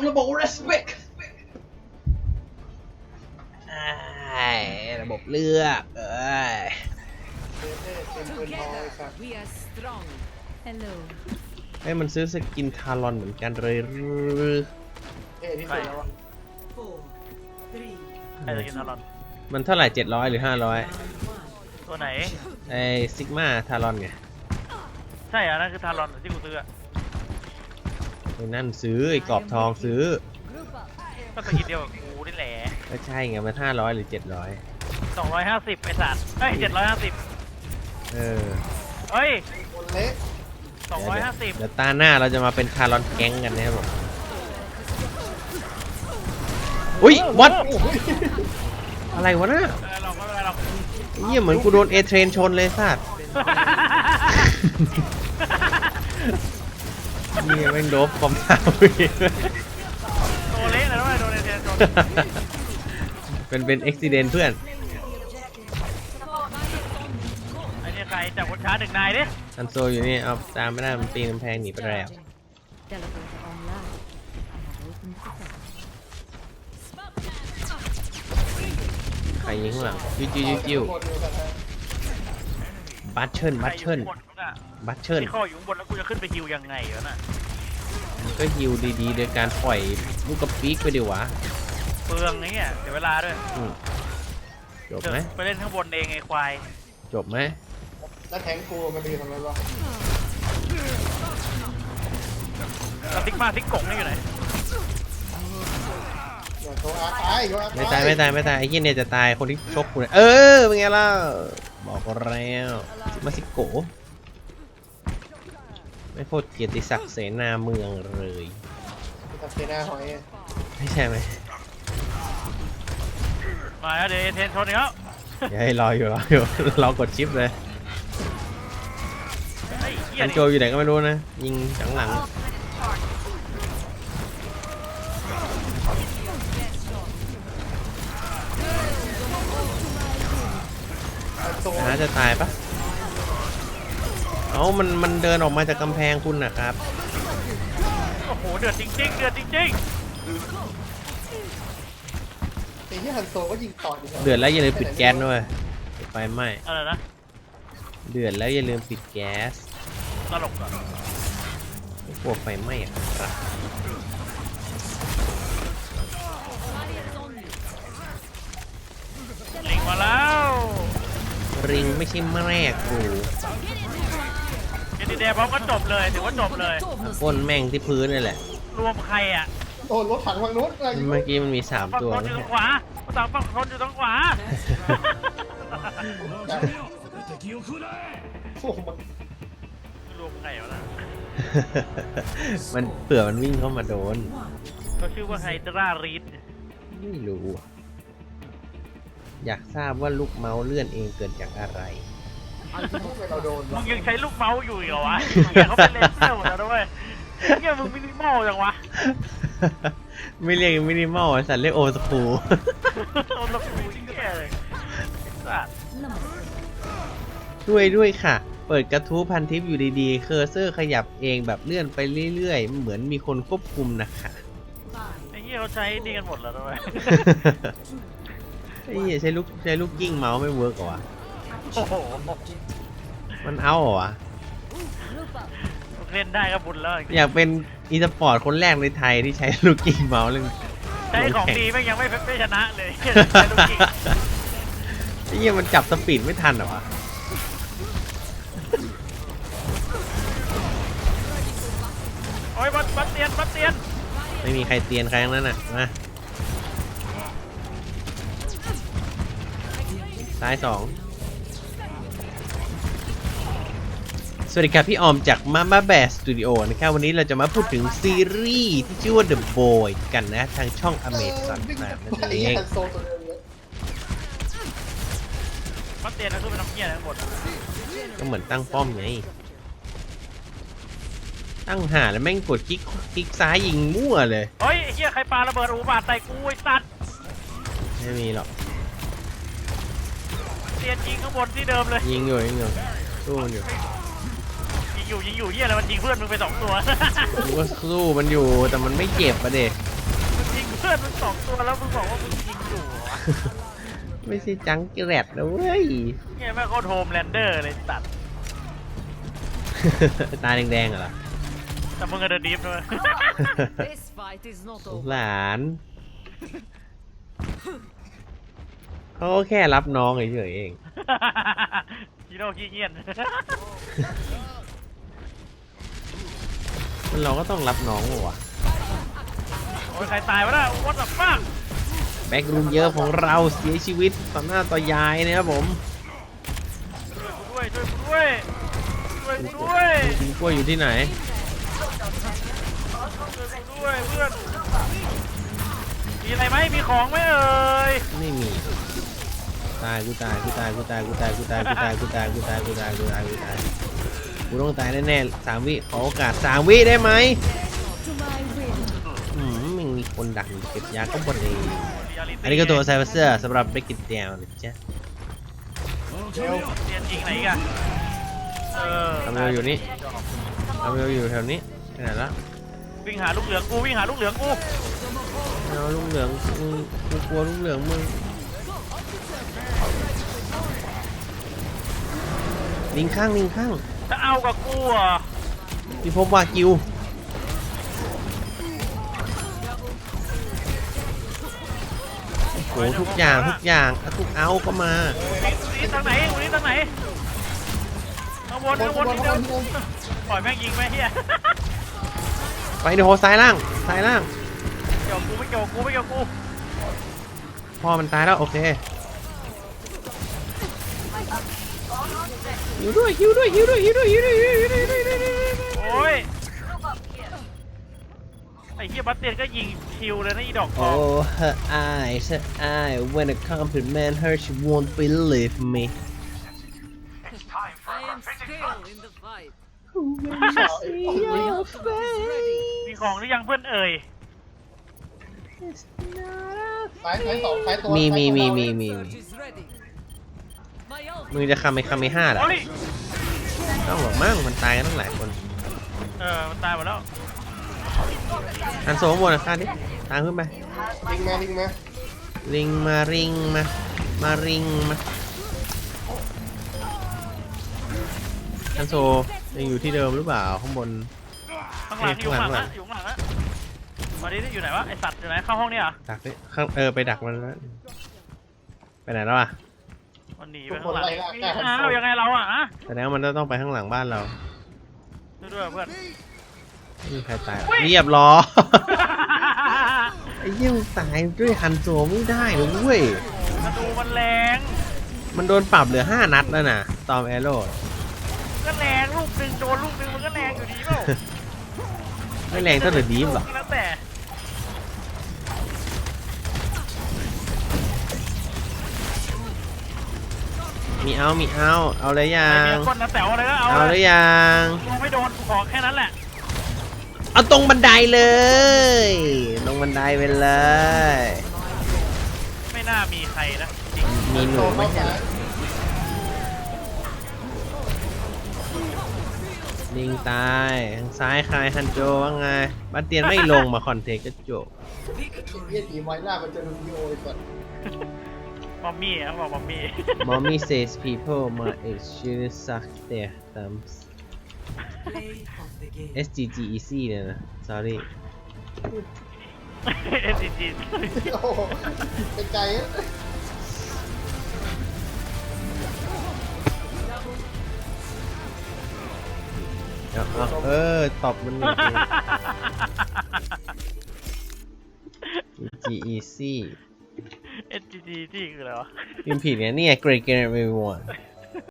ต้องระบบ respect ไอ้ระบบเลือกเอ้ยเท่ๆเต็มปืนทองไอ้สัตว์ We are strong. Hello. เฮ้ยมันซื้อสกินทารอนเหมือนกันเลยหรือเท่ที่สุดแล้วอะ Four, three, ใครจะกินทารอนมันเท่าไหร่700หรือตัวไหน500ไอ้ซิกมาทารอนไง ใช่เหรอนั่นคือทารอนที่กูซื้ออะไอ้นั่นซื้อไอ้กรอบทองซื้อก็สกินเดียวกับกูนี่แหละก็ใช่ไงมัน500หรือ700สองร้อยห้าสิบไอ้สัตว์เฮ้ยเจ็ดร้อยห้าสิบเออเฮ้ยคนเล็กสองร้อยห้าสิบเดี๋ยวตาหน้าเราจะมาเป็นทารอนแก๊งกันนะครับผมอุ้ยวัดอะไรวะน่ะเออเราไม่เป็นไรหรอก เยี่ยเหมือนกูโดนเอเทรนชนเลยสัตว์ นี่แม่งโดบความสาวอีกโดนเละเลยนะเว้ยโดนเอเทนโดนเป็นเป็นอุบิเหตุเพื่อน ไอ้นี่ใครจับคนช้าหนึ่งนายดิฮันโซอยู่นี่เอาตามไม่ได้มันปีนกำแพงหนีไปแล้ว Teleporter online. I have opened the door. ใครยิงข้างหลังจิ้วจิ้วจิ้วจิ้ว หมดอยู่กันนะ บัตเชิลบัตเชิลใครอยู่ข้างบนน่ะบัตเชิลที่ข้ออยู่ข้างบนแล้วกูจะขึ้นไปฮิวยังไงวะน่ะก็ฮิวดีๆ โดยการปล่อยลูกกระปีกไปดีวะเปลืองไอ้เนี่ยเดี๋ยวเวลาด้วยอืมจบไหมไปเล่นข้างบนเองไอ้ควายจบไหมแล้วแทงกูมันดีทำไมวะแล้วติ๊กมาติ๊กกงนี่อยู่ไหนอย่าโชว์อาร์ตายโชว์อาร์ตไม่ตายไม่ตายไม่ตายไอ้เหี้ยเนี่ยจะตายคนที่ชกกูเนี่ยเออเป็นไงล่ะ บอกแล้วมาสิโกะไม่โคตรเกียรติศักดิ์เสนาเมืองเลยตัดเซนาหอยไม่ใช่ไหมมาแล้วเดี๋ยวเอเทนชนอีกแล้วอย่าให้รออยู่รออยู่ รอกดชิปเลยไอ้เหี้ยฮันนี่โจอยู่ไหนก็ไม่รู้นะ ยิงจังหลัง จะตายปะเอ้ามัน มันเดินออกมาจากกำแพงคุณนะครับ โอ้โห เดือดจริงๆ เดือดจริงไอ้ที่ฮันโซก็ยิงต่ออยู่เดือดแล้วอย่าลืมปิดแก๊สด้วยไฟไหม้ๆ อะไรนะ เดือดแล้วอย่าลืมปิดแก๊สตลกเหรอะไม่กลัวไฟไหม้อะครับ ริงไม่ใช่แม่กูเจดีเดย์พร้อมก็จบเลยถือว่าจบเลย ก้นแม่งที่พื้นนี่แหละ รวมใครอะโอ้รถถังฝั่งนู้นอะไรเมื่อกี้มันมีสามฝั่งตัวคนอยู่ใช่ทางขวาฝั่งฝั่งคนอยู่ทางขวา โอ้โหมันรวมใครวะนะมันเผื่อมันวิ่งเข้ามาโดนเขาชื่อว่าไฮดรารีดไม่รู้อะ อยากทราบว่าลูกเมาส์เลื่อนเองเกิดจากอะไรทำไมเราโดนมึวะงยังใช้ลูกเมาส์อยู่อีกเหรอวะเหี้ยเขาเป็นเลนเซอร์หมดแล้วด้วยเฮียมึงมินิมอลจังวะไม่เรียกมินิมอลสัตว์เรียกโอสคูโดนละกูยิ่งแย่เลยสัตว์ช่วยด้วยค่ะ เปิดกระทู้พันทิปอยู่ดีๆ เคอร์เซอร์ขยับเองแบบเลื่อนไปเรื่อยๆ เหมือนมีคนควบคุมนะคะ ไอ้เหี้ยเขาใช้นี่กันหมดแล้วด้วย ไอ้เหี้ยใช้ลูกใช้ลูกกิ้งเมาส์ไม่เวิร์กเหรอวะโอ้โหมันเอาเหรอวะเล่นได้ก็บุญแล้วอยากเป็นอีสปอร์ตคนแรกในไทยที่ใช้ลูกกิ้งเมาส์เรื่องใช้ของดีแม่งยังไม่ไม่ชนะเลยเหี้ยใช้ลูกกิ้งไอ้เหี้ยมันจับสปีดไม่ทันเหรอวะโอ้ยบัตบัตเตียนบัตเตียนไม่มีใครเตียนใครทั้งนั้นอะมา ซ้ายสองสวัสดีครับพี่ออมจาก Mama Bear Studio นะครับวันนี้เราจะมาพูดถึงซีรีส์ที่ชื่อว่า The Boy กันนะ ทางช่อง Amazon แบบนั่นไอ้เอที่งฮันโซตัวเดียวเลยบัตเตียนก็คือเป็นน้ำเหี้ยทั้งหมดก็เหมือนตั้งป้อมไง ตั้งหาแล้วแม่งกดคลิกคลิกซ้ายยิงมั่วเลย เฮ้ยไอ้เหี้ยใครปาระเบิดอุบาทใส่กูไอ้สัตว์ไม่มีหรอก เตียนยิงข้างบนที่เดิมเลย ยิงอยู่ยิงอยู่สู้มันอยู่ยิงอยู่ยิงอยู่เหี้ยอะไรมันยิงเพื่อนมึงไปสองตัวกูก็สู้มันอยู่แต่มันไม่เจ็บอะเด็เพื่อนมึงสองตัวแล้วมึงบอกว่ามึงยิงอยู่เหรอวะไม่ใช่จังกิแรดนะเว้ยเนี่ยแม่งโคตรโฮมแลนเดอร์เลยตัด ตาแดงๆเหรอแต่มึงก็เดินดีฟด้วย This fight is not สง over. สาร เขาก็แค่รับน้องเฉยๆเอง ฮีโร่ขี้เกียจมันเราก็ต้องรับน้องว่ะโอ้ยใครตายวะน่ะ what the fuck แบ็กรูมเยอะของเราเสียชีวิตต่อหน้าต่อยายนะครับผมช่วยกูด้วยช่วยกูด้วยช่วยกูด้วยกินกล้วยอยู่ที่ไหนช่วยกูด้วยเพื่อนมีอะไรไหมมีของไหมเอ่ยไม่มี ตายกูตายกูตายกูตายกูตายกูตายกูตายกูตายกูตายกูตายกูตายกูตายกูต้องตายแน่ๆสามวิขอโอกาสสามวิได้ไหมอืมมันมีคนดักเก็บยาก็บดเลยอันนี้ก็ตัวไซเบอร์เซอร์สำหรับ break it down นะจ๊ะเร็วเรียนจริงไหนกันเออทำเร็วอยู่นี่ทำเร็วอยู่แถวนี้ไปไหนละวิ่งหาลูกเหลืองกูวิ่งหาลูกเหลืองกูเอาลุงเหลืองกูกลัวลุงเหลืองมึง ลิงข้างลิงข้างจะเอากับกูเหรอะพี่พบว่ากิวโอ้โหทุกอย่างทุกอย่างอะทุกเอาก็มานี่ทางไหนนี่ทางไหนข้างบนบนข้างบบนนที่บเดินมบนปล่อยแม่งยิงไหมเฮียไปเดี๋ยวโหซ้ายล่างซ้ายล่างเกี่ยวกูไม่เกี่ยวกูไม่เกี่ยวกูพ่อมันตายแล้วโอเค หิวด้วยหิวด้วยหิวด้วยหิวด้วยหิวด้วยหิวด้วยหิวด้วยหิวด้วยหิวด้วยหิวด้วยโอ้ยไอ้เฮียบัตเตียนก็ยิงคิวเลยนะอีดอกทอง Oh, her eyes, her eye. When I compliment her, she won't believe me. I am still in the fight. See your face. มีของหรือยังเพื่อนเอ่ย It's not สายสายสองสายตัวมีมีมีสายตัวมีมี Surge is ready. My ult มึงจะคำไม่คำไม่ห้าเหรอโอ้ยต้องหรอกมั้งมันตายกันตั้งหลายคนเออมันตายหมดแล้วอันโซมบนนะฆ่าดิตามขึ้นไปลิงมาลิงมาริงมาริงมามาริงมาอันโซยังอยู่ที่เดิมหรือเปล่าข้างบน ข้างหลังอยู่ข้างหลังนะอยู่ข้างหลังนะมาดิอยู่ไหนวะไอสัตว์อยู่ไหนเข้าห้องเนี่ยเหรอดักดิข้างเออไปดักมันแล้วไปไหนแล้วอะ มันหนีไปข้างหลังอ้าว ยังไงเราอะอะแสดงว่ามันต้องไปข้างหลังบ้านเราช่วยด้วยเพื่อน ไม่มีใครตายเรียบร้อย ไอ้เหี้ยมึงตายด้วยฮันโซไม่ได้เลยเว้ย ธนูมันแรงมันโดนปรับเหลือ 5 นัดแล้วนะตอมแอโร่ก็แรงลูกหนึ่งโดนลูกหนึ่งมันก็แรงอยู่ดีเปล่าไม่แรงเท่าเดอะดีฟหรอกแล้วแต่ มีเอา มีเอา เอาเลยยัไอ้งเมียคนนะแต๋วอะไรก็เอาเอาเลยยังกูไม่โดนกูขอแค่นั้นแหละเอาตรงบันไดเลยตรงบันไดไปเลย ไม่น่ามีใครนะจริงมีหนูไหมเข้าสายลิงตายทางซ้ายใครฮันโจว่าไงบาเตียนไม่ลงมาคอนเทกก็จบ เฮียตีไม้หน้ามันจะดูวิดีโอไอ้สัตว์ มอมมี่เขาบอกมอมมี่ Mommy says people my age should suck their thumbs SGG easy เนี่ยนะ sorry เอสจีโอ้โหเป็นไกลอะเอาเอาเออตบมันหนึ่งที easy เอสีจีคืออะไรวะอินพีเนี่ยเนี่ยเกรเกรเวหร์